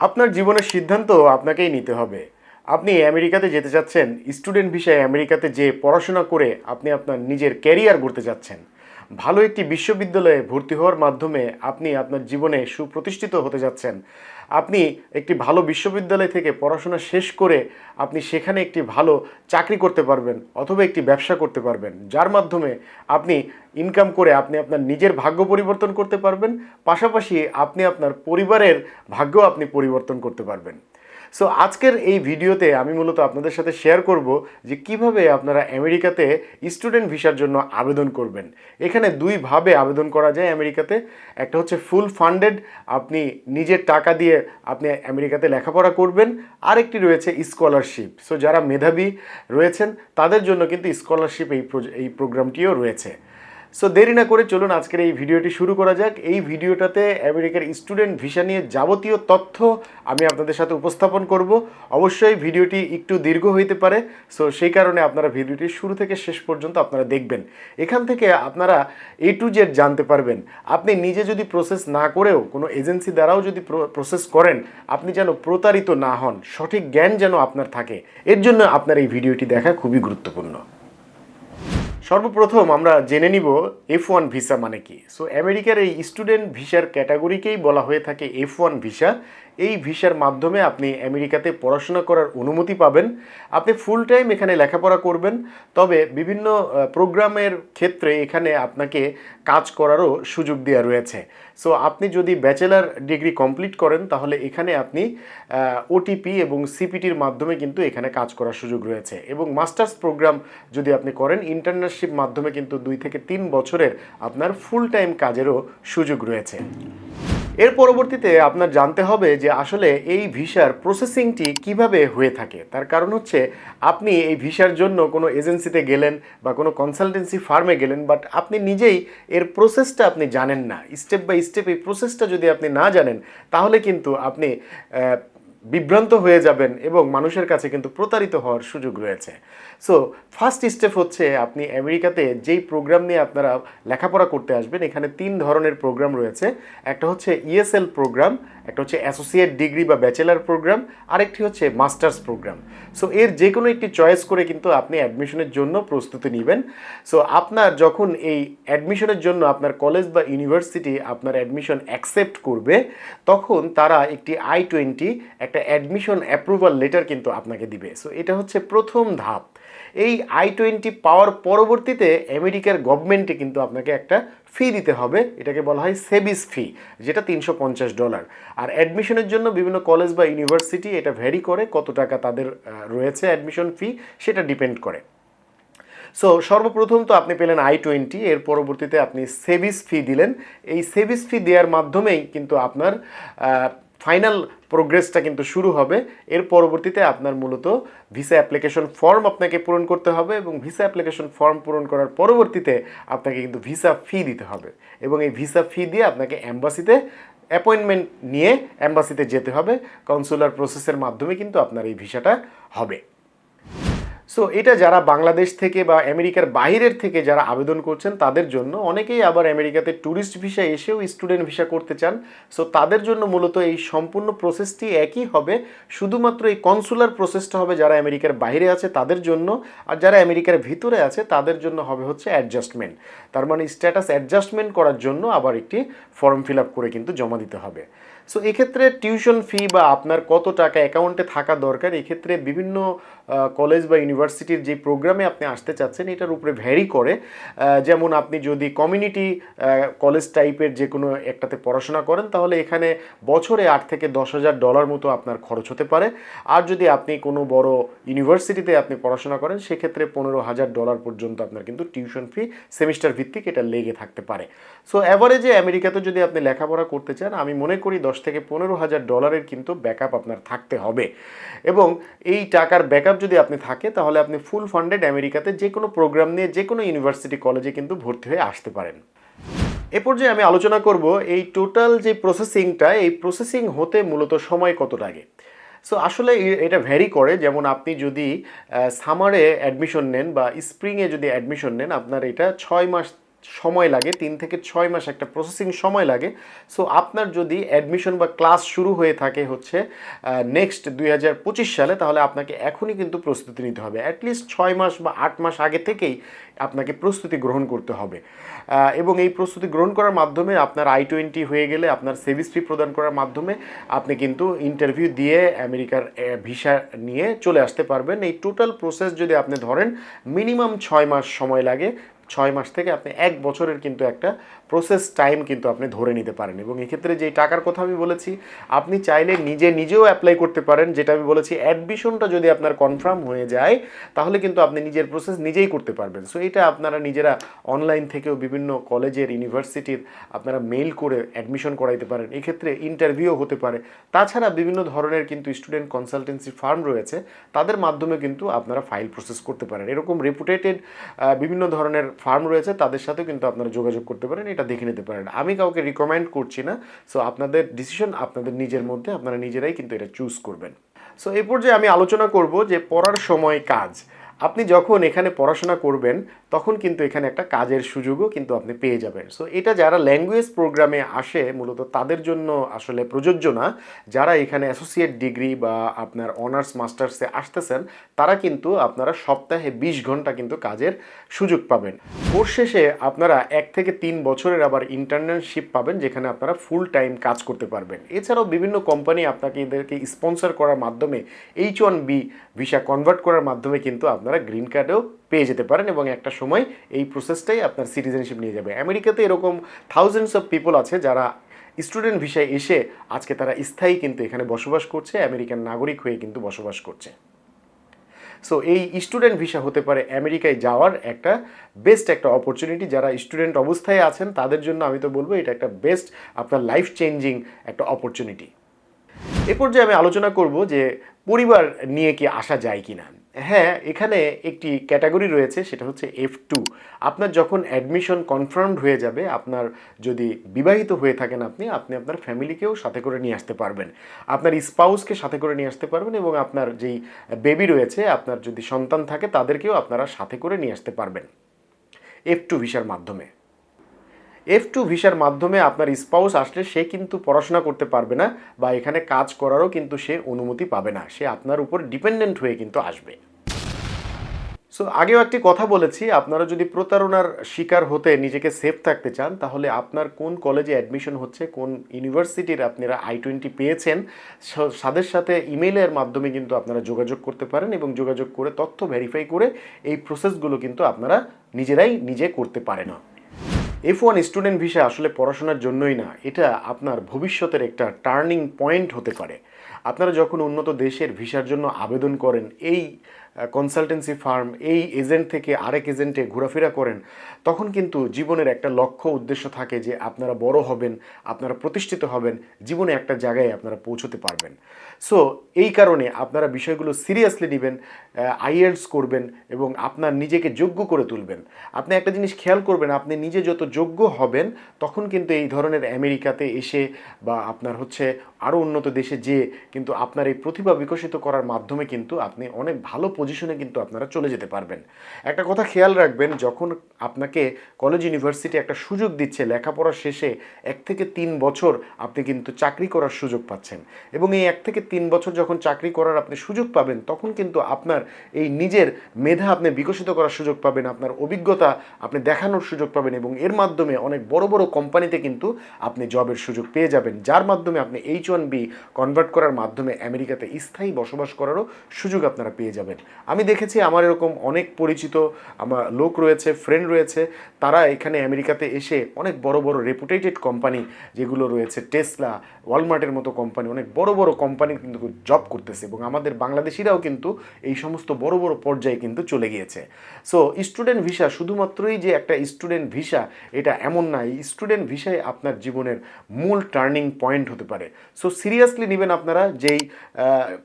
আপনার জীবনের সিদ্ধান্ত আপনাকেই নিতে হবে। আপনি আমেরিকাতে যেতে চাচ্ছেন, স্টুডেন্ট ভিসায় আমেরিকাতে যে পড়াশোনা করে আপনি আপনার নিজের ক্যারিয়ার গড়তে চাচ্ছেন, ভালো একটি বিশ্ববিদ্যালয়ে ভর্তি হওয়ার মাধ্যমে আপনি আপনার জীবনে সুপ্রতিষ্ঠিত হতে যাচ্ছেন আপনি একটি ভালো বিশ্ববিদ্যালয় থেকে পড়াশোনা শেষ করে আপনি সেখানে একটি ভালো চাকরি করতে পারবেন অথবা একটি ব্যবসা করতে পারবেন। যার মাধ্যমে আপনি ইনকাম করে আপনি আপনার নিজের ভাগ্য পরিবর্তন করতে পারবেন, পাশাপাশি আপনি আপনার পরিবারের ভাগ্য আপনি পরিবর্তন করতে পারবেন। সো আজকের এই ভিডিওতে আমি মূলত আপনাদের সাথে শেয়ার করব যে কীভাবে আপনারা আমেরিকাতে স্টুডেন্ট ভিসার জন্য আবেদন করবেন। এখানে দুইভাবে আবেদন করা যায় আমেরিকাতে। একটা হচ্ছে ফুল ফান্ডেড আপনি নিজের টাকা দিয়ে আপনি আমেরিকাতে লেখাপড়া করবেন। আরেকটি রয়েছে স্কলারশিপ সো যারা মেধাবী রয়েছেন, তাদের জন্য কিন্তু স্কলারশিপ এই এই প্রোগ্রামটিও রয়েছে। সো দেরি না করে চলুন আজকের এই ভিডিওটি শুরু করা যাক। এই ভিডিওটাতে আমেরিকার স্টুডেন্ট ভিসা নিয়ে যাবতীয় তথ্য আমি আপনাদের সাথে উপস্থাপন করব। অবশ্যই ভিডিওটি একটু দীর্ঘ হইতে পারে। সো সেই কারণে আপনারা ভিডিওটি শুরু থেকে শেষ পর্যন্ত আপনারা দেখবেন। এখান থেকে আপনারা এ টু জেড জানতে পারবেন। আপনি নিজে যদি প্রসেস না করেও, কোনো এজেন্সি দ্বারাও যদি প্রসেস করেন, আপনি যেন প্রতারিত না হন, সঠিক জ্ঞান যেন আপনার থাকে, এর জন্য আপনার এই ভিডিওটি দেখা খুবই গুরুত্বপূর্ণ। সর্বপ্রথম আমরা জেনে নিব এফ ওয়ান ভিসা মানে কি। সো আমেরিকার এই স্টুডেন্ট ভিসার ক্যাটাগরিকেই বলা হয়ে থাকে এফ ওয়ান ভিসা এই ভিসার মাধ্যমে আপনি আমেরিকাতে পড়াশোনা করার অনুমতি পাবেন। আপনি ফুল টাইম এখানে লেখাপড়া করবেন। তবে বিভিন্ন প্রোগ্রামের ক্ষেত্রে এখানে আপনাকে কাজ করারও সুযোগ দেওয়া রয়েছে। সো আপনি যদি ব্যাচেলার ডিগ্রি কমপ্লিট করেন, তাহলে এখানে আপনি ওটিপি এবং সিপিটির মাধ্যমে কিন্তু এখানে কাজ করার সুযোগ রয়েছে। এবং মাস্টার্স প্রোগ্রাম যদি আপনি করেন ইন্টার্নশিপ মাধ্যমে কিন্তু দুই থেকে তিন বছরের আপনার ফুল টাইম কাজেরও সুযোগ রয়েছে। এর পরবর্তীতে আপনার জানতে হবে যে আসলে এই ভিসার প্রসেসিংটি কীভাবে হয়ে থাকে। তার কারণ হচ্ছে, আপনি এই ভিসার জন্য কোনো এজেন্সিতে গেলেন বা কোনো কনসালটেন্সি ফার্মে গেলেন, বাট আপনি নিজেই এর প্রসেসটা আপনি জানেন না। স্টেপ বাই স্টেপ এই প্রসেসটা যদি আপনি না জানেন, তাহলে কিন্তু আপনি বিভ্রান্ত হয়ে যাবেন এবং মানুষের কাছে কিন্তু প্রতারিত হওয়ার সুযোগ রয়েছে। সো ফার্স্ট স্টেপ হচ্ছে আপনি আমেরিকাতে যেই প্রোগ্রাম নিয়ে আপনারা লেখাপড়া করতে আসবেন, এখানে তিন ধরনের প্রোগ্রাম রয়েছে। একটা হচ্ছে ইএসএল প্রোগ্রাম একটা হচ্ছে অ্যাসোসিয়েট ডিগ্রি বা ব্যাচেলার প্রোগ্রাম আরেকটি হচ্ছে মাস্টার্স প্রোগ্রাম সো এর যে কোনো একটি চয়েস করে কিন্তু আপনি অ্যাডমিশনের জন্য প্রস্তুতি নেবেন। সো আপনার যখন এই অ্যাডমিশনের জন্য আপনার কলেজ বা ইউনিভার্সিটি আপনার অ্যাডমিশন অ্যাকসেপ্ট করবে, তখন তারা একটি আই টোয়েন্টি একটা অ্যাডমিশন অ্যাপ্রুভাল লেটার কিন্তু আপনাকে দিবে। সো এটা হচ্ছে প্রথম ধাপ। এই আই টোয়েন্টি পাওয়ার পরবর্তীতে আমেরিকার গভর্নমেন্টে কিন্তু আপনাকে একটা ফি দিতে হবে, এটাকে বলা হয় সেবিস ফি যেটা তিনশো পঞ্চাশ ডলার আর অ্যাডমিশনের জন্য বিভিন্ন কলেজ বা ইউনিভার্সিটি এটা ভ্যারি করে কত টাকা তাদের রয়েছে অ্যাডমিশন ফি সেটা ডিপেন্ড করে। সো সর্বপ্রথম তো আপনি পেলেন আই টোয়েন্টি এর পরবর্তীতে আপনি সেভিস ফি দিলেন। এই সেভিস ফি দেওয়ার মাধ্যমেই কিন্তু আপনার ফাইনাল প্রোগ্রেসটা কিন্তু শুরু হবে। এর পরবর্তীতে আপনার মূলত ভিসা অ্যাপ্লিকেশন ফর্ম আপনাকে পূরণ করতে হবে এবং ভিসা অ্যাপ্লিকেশন ফর্ম পূরণ করার পরবর্তীতে আপনাকে কিন্তু ভিসা ফি দিতে হবে এবং এই ভিসা ফি দিয়ে আপনাকে অ্যাম্বাসিতে অ্যাপয়েন্টমেন্ট নিয়ে অ্যাম্বাসিতে যেতে হবে। কনসুলার প্রসেসের মাধ্যমে কিন্তু আপনার এই ভিসাটা হবে। সো এটা যারা বাংলাদেশ থেকে বা আমেরিকার বাইরের থেকে যারা আবেদন করছেন, তাদের জন্য অনেকেই আবার আমেরিকাতে ট্যুরিস্ট ভিসা এসেও স্টুডেন্ট ভিসা করতে চান। সো তাদের জন্য মূলত এই সম্পূর্ণ প্রসেসটি একই হবে। শুধুমাত্র এই কনসুলার প্রসেসটা হবে যারা আমেরিকার বাইরে আছে, তাদের জন্য। আর যারা আমেরিকার ভিতরে আছে, তাদের জন্য হবে হচ্ছে অ্যাডজাস্টমেন্ট তার মানে স্ট্যাটাস অ্যাডজাস্টমেন্ট করার জন্য আবার একটি ফর্ম ফিল আপ করে কিন্তু জমা দিতে হবে। সো এক্ষেত্রে টিউশন ফি বা আপনার কত টাকা অ্যাকাউন্টে থাকা দরকার, এক্ষেত্রে বিভিন্ন কলেজ বা ইউনিভার্সিটির যে প্রোগ্রামে আপনি আসতে চাচ্ছেন, এটার উপরে ভ্যারি করে। যেমন আপনি যদি কমিউনিটি কলেজ টাইপের যে কোনো একটাতে পড়াশোনা করেন, তাহলে এখানে বছরে আট থেকে দশ হাজার ডলার মতো আপনার খরচ হতে পারে। আর যদি আপনি কোনো বড় ইউনিভার্সিটিতে আপনি পড়াশোনা করেন, সেক্ষেত্রে পনেরো হাজার ডলার পর্যন্ত আপনার কিন্তু টিউশন ফি সেমিস্টার ভিত্তিক এটা লেগে থাকতে পারে। সো অ্যাভারেজে আমেরিকাতে যদি আপনি লেখাপড়া করতে চান, আমি মনে করি দশ থেকে পনেরো হাজার ডলারের কিন্তু ব্যাকআপ আপনার থাকতে হবে। এবং এই টাকার ব্যাকআপ যদি আপনি থাকে, তাহলে আপনি ফুল ফান্ডেড আমেরিকাতে যে কোনো প্রোগ্রাম নিয়ে যে কোনো ইউনিভার্সিটি কলেজে কিন্তু ভর্তি হয়ে আসতে পারেন। এ পর্যায়ে আমি আলোচনা করব এই টোটাল যে প্রসেসিংটা এই প্রসেসিং হতে মূলত সময় কত লাগে সো আসলে এটা ভ্যারি করে, যেমন আপনি যদি সামারে অ্যাডমিশন নেন বা স্প্রিংয়ে যদি অ্যাডমিশন নেন, আপনার এটা ছয় মাস সময় লাগে, তিন থেকে ছয় মাস একটা প্রসেসিং সময় লাগে। সো আপনার যদি অ্যাডমিশন বা ক্লাস শুরু হয়ে থাকে হচ্ছে নেক্সট দুই হাজার পঁচিশ সালে, তাহলে আপনাকে এখনই কিন্তু প্রস্তুতি নিতে হবে। অ্যাটলিস্ট ছয় মাস বা আট মাস আগে থেকেই আপনাকে প্রস্তুতি গ্রহণ করতে হবে। এবং এই প্রস্তুতি গ্রহণ করার মাধ্যমে আপনার আই টোয়েন্টি হয়ে গেলে, আপনার সেভিস ফি প্রদান করার মাধ্যমে আপনি কিন্তু ইন্টারভিউ দিয়ে আমেরিকার ভিসা নিয়ে চলে আসতে পারবেন। এই টোটাল প্রসেস যদি আপনি ধরেন মিনিমাম ছয় মাস সময় লাগে ছয় মাস থেকে আপনি এক বছরের কিন্তু একটা প্রসেস টাইম কিন্তু আপনি ধরে নিতে পারেন এবং এক্ষেত্রে যেই টাকার কথা আমি বলেছি, আপনি চাইলে নিজে নিজেও অ্যাপ্লাই করতে পারেন, যেটা আমি বলেছি অ্যাডমিশনটা যদি আপনার কনফার্ম হয়ে যায়, তাহলে কিন্তু আপনি নিজের প্রসেস নিজেই করতে পারবেন। সো এটা আপনারা নিজেরা অনলাইন থেকেও বিভিন্ন কলেজের ইউনিভার্সিটির আপনারা মেইল করে অ্যাডমিশন করাইতে পারেন। এক্ষেত্রে ইন্টারভিউ হতে পারে। তাছাড়া বিভিন্ন ধরনের কিন্তু স্টুডেন্ট কনসালটেন্সি ফার্ম রয়েছে, তাদের মাধ্যমে কিন্তু আপনারা ফাইল প্রসেস করতে পারেন। এরকম রেপুটেটেড বিভিন্ন ধরনের ফার্ম রয়েছে, তাদের সাথেও কিন্তু আপনারা যোগাযোগ করতে পারেন। এটা দেখে নিতে পারেন। আমি কাউকে রিকমেন্ড করছি না সো আপনাদের ডিসিশন আপনাদের নিজের মধ্যে, আপনারা নিজেরাই কিন্তু এটা চুজ করবেন। সো এই পর্যায়ে আমি আলোচনা করব যে পড়ার সময় কাজ। আপনি যখন এখানে পড়াশোনা করবেন, তখন কিন্তু এখানে একটা কাজের সুযোগও কিন্তু আপনি পেয়ে যাবেন। সো এটা যারা ল্যাঙ্গুয়েজ প্রোগ্রামে আসে, মূলত তাদের জন্য আসলে প্রযোজ্য না। যারা এখানে অ্যাসোসিয়েট ডিগ্রি বা আপনার অনার্স মাস্টার্সে আসতেছেন, তারা কিন্তু আপনারা সপ্তাহে বিশ ঘণ্টা কিন্তু কাজের সুযোগ পাবেন। কোর্স শেষে আপনারা এক থেকে তিন বছরের আবার ইন্টার্নশিপ পাবেন, যেখানে আপনারা ফুল টাইম কাজ করতে পারবেন। এছাড়াও বিভিন্ন কোম্পানি আপনাকে এদেরকে স্পন্সর করার মাধ্যমে H one B visa convert করার মাধ্যমে কিন্তু আপনারা গ্রিন কার্ডেও পেয়ে যেতে পারেন এবং একটা সময় এই প্রসেসটাই আপনার সিটিজেনশিপ নিয়ে যাবে। আমেরিকাতে এরকম থাউজেন্ডস অফ পিপল আছে যারা স্টুডেন্ট ভিসায় এসে আজকে তারা স্থায়ী কিন্তু এখানে বসবাস করছে, আমেরিকান নাগরিক হয়ে কিন্তু বসবাস করছে। সো এই স্টুডেন্ট ভিসা হতে পারে আমেরিকায় যাওয়ার একটা বেস্ট একটা অপরচুনিটি যারা স্টুডেন্ট অবস্থায় আছেন, তাদের জন্য আমি তো বলব এটা একটা বেস্ট আপনার লাইফ চেঞ্জিং একটা অপরচুনিটি এ পর্যায়ে আমি আলোচনা করব যে পরিবার নিয়ে কি আসা যায় কি না হ্যাঁ এখানে একটি ক্যাটাগরি রয়েছে, সেটা হচ্ছে এফ টু আপনার যখন অ্যাডমিশন কনফার্মড হয়ে যাবে, আপনার যদি বিবাহিত হয়ে থাকেন আপনি আপনি আপনার ফ্যামিলিকেও সাথে করে নিয়ে আসতে পারবেন। আপনার স্পাউসকে সাথে করে নিয়ে আসতে পারবেন এবং আপনার যেই বেবি রয়েছে, আপনার যদি সন্তান থাকে, তাদেরকেও আপনারা সাথে করে নিয়ে আসতে পারবেন। এফ টু ভিসার মাধ্যমে। এফ টু ভিসার মাধ্যমে আপনার স্পাউস আসলে সে কিন্তু পড়াশোনা করতে পারবে না বা এখানে কাজ করারও কিন্তু সে অনুমতি পাবে না। সে আপনার উপর ডিপেন্ডেন্ট হয়ে কিন্তু আসবে। সো আগেও একটি কথা বলেছি, আপনারা যদি প্রতারণার শিকার হতে নিজেকে সেফ থাকতে চান, তাহলে আপনার কোন কলেজে অ্যাডমিশন হচ্ছে, কোন ইউনিভার্সিটির আপনারা আই টোয়েন্টি পেয়েছেন, স- তাদের সাথে ইমেইলের মাধ্যমে কিন্তু আপনারা যোগাযোগ করতে পারেন এবং যোগাযোগ করে, তথ্য ভেরিফাই করে এই প্রসেসগুলো কিন্তু আপনারা নিজেরাই নিজে করতে পারেন। এফ ওয়ান স্টুডেন্ট ভিসা আসলে পড়াশোনার জন্যই না, এটা আপনার ভবিষ্যতের একটা টার্নিং পয়েন্ট হতে পারে। আপনারা যখন উন্নত দেশের ভিসার জন্য আবেদন করেন, এই কনসালটেন্সি ফার্ম এই এজেন্ট থেকে আরেক এজেন্টে ঘোরাফেরা করেন, তখন কিন্তু জীবনের একটা লক্ষ্য উদ্দেশ্য থাকে যে আপনারা বড় হবেন, আপনারা প্রতিষ্ঠিত হবেন, জীবনে একটা জায়গায় আপনারা পৌঁছতে পারবেন। সো এই কারণে আপনারা বিষয়গুলো সিরিয়াসলি নেবেন আইএলস করবেন এবং আপনার নিজেকে যোগ্য করে তুলবেন। আপনি একটা জিনিস খেয়াল করবেন, আপনি নিজে যত যোগ্য হবেন, তখন কিন্তু এই ধরনের আমেরিকাতে এসে বা আপনার হচ্ছে আরও উন্নত দেশে যেয়ে কিন্তু আপনার এই প্রতিভা বিকশিত করার মাধ্যমে কিন্তু আপনি অনেক ভালো পজিশনে কিন্তু আপনারা চলে যেতে পারবেন। একটা কথা খেয়াল রাখবেন, যখন আপনাকে কলেজ ইউনিভার্সিটি একটা সুযোগ দিচ্ছে, লেখাপড়া শেষে এক থেকে তিন বছর আপনি কিন্তু চাকরি করার সুযোগ পাচ্ছেন এবং এই এক থেকে তিন বছর যখন চাকরি করার আপনি সুযোগ পাবেন, তখন কিন্তু আপনার এই নিজের মেধা আপনি বিকশিত করার সুযোগ পাবেন, আপনার অভিজ্ঞতা আপনি দেখানোর সুযোগ পাবেন এবং এর মাধ্যমে অনেক বড় বড় কোম্পানিতে কিন্তু আপনি জবের সুযোগ পেয়ে যাবেন, যার মাধ্যমে আপনি এইচ ওয়ান বি কনভার্ট করার মাধ্যমে আমেরিকাতে স্থায়ী বসবাস করারও সুযোগ আপনারা পেয়ে যাবেন। আমি দেখেছি আমার এরকম অনেক পরিচিত, আমার লোক রয়েছে ফ্রেন্ড রয়েছে, তারা এখানে আমেরিকাতে এসে অনেক বড় বড় রেপুটেটেড কোম্পানি যেগুলো রয়েছে টেসলা ওয়ালমার্টের মতো কোম্পানি অনেক বড় বড় কোম্পানি কিন্তু জব করতেছে এবং আমাদের বাংলাদেশিরাও কিন্তু এই সমস্ত বড় বড় পর্যায়ে কিন্তু চলে গিয়েছে। সো স্টুডেন্ট ভিসা শুধুমাত্রই যে একটা স্টুডেন্ট ভিসা এটা এমন না স্টুডেন্ট ভিসাই আপনার জীবনের মূল টার্নিং পয়েন্ট হতে পারে। সো সিরিয়াসলি নেবেন আপনারা যেই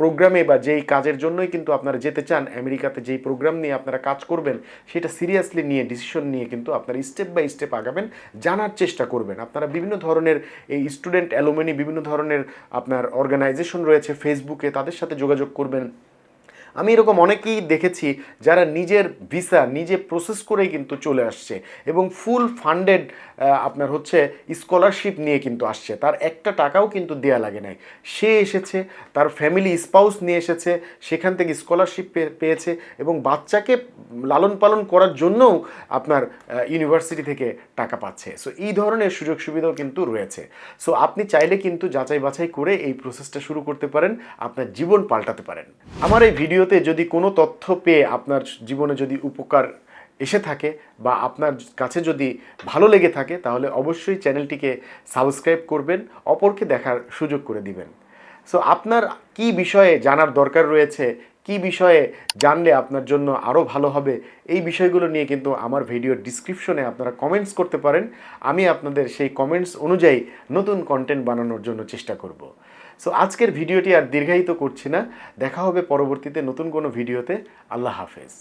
প্রোগ্রামে বা যেই কাজের জন্যই কিন্তু আপনারা যেতে চান, আমেরিকাতে যেই প্রোগ্রাম নিয়ে আপনারা কাজ করবেন, সেটা সিরিয়াসলি নিয়ে ডিসিশন নিয়ে কিন্তু আপনারা স্টেপ বাই স্টেপ আগাবেন, জানার চেষ্টা করবেন। আপনারা বিভিন্ন ধরনের এই স্টুডেন্ট অ্যালোমেনি বিভিন্ন ধরনের আপনার অর্গানাইজেশন রয়েছে ফেসবুকে তাদের সাথে যোগাযোগ করবেন। আমি এরকম অনেকেই দেখেছি যারা নিজের ভিসা নিজে প্রসেস করেই কিন্তু চলে আসছে এবং ফুল ফান্ডেড আপনার হচ্ছে স্কলারশিপ নিয়ে কিন্তু আসছে। তার একটা টাকাও কিন্তু দেয়া লাগে নাই। সে এসেছে, তার ফ্যামিলি স্পাউস নিয়ে এসেছে, সেখান থেকে স্কলারশিপ পেয়েছে এবং বাচ্চাকে লালন পালন করার জন্যও আপনার ইউনিভার্সিটি থেকে টাকা পাচ্ছে। সো এই ধরনের সুযোগ সুবিধাও কিন্তু রয়েছে। সো আপনি চাইলে কিন্তু যাচাই বাছাই করে এই প্রসেসটা শুরু করতে পারেন, আপনার জীবন পাল্টাতে পারেন। আমার এই ভিডিওতে যদি কোনো তথ্য পেয়ে আপনার জীবনে যদি উপকার এসে থাকে বা আপনার কাছে যদি ভালো লেগে থাকে, তাহলে অবশ্যই চ্যানেলটিকে সাবস্ক্রাইব করবেন, অপরকে দেখার সুযোগ করে দিবেন। সো আপনার কি বিষয়ে জানার দরকার রয়েছে, কি বিষয়ে জানলে আপনার জন্য আরও ভালো হবে, এই বিষয়গুলো নিয়ে কিন্তু আমার ভিডিওর ডিসক্রিপশনে আপনারা কমেন্টস করতে পারেন। আমি আপনাদের সেই কমেন্টস অনুযায়ী নতুন কন্টেন্ট বানানোর জন্য চেষ্টা করব। সো আজকের ভিডিওটি আর দীর্ঘায়িত করছি না। দেখা হবে পরবর্তীতে নতুন কোনো ভিডিওতে। আল্লাহ হাফেজ।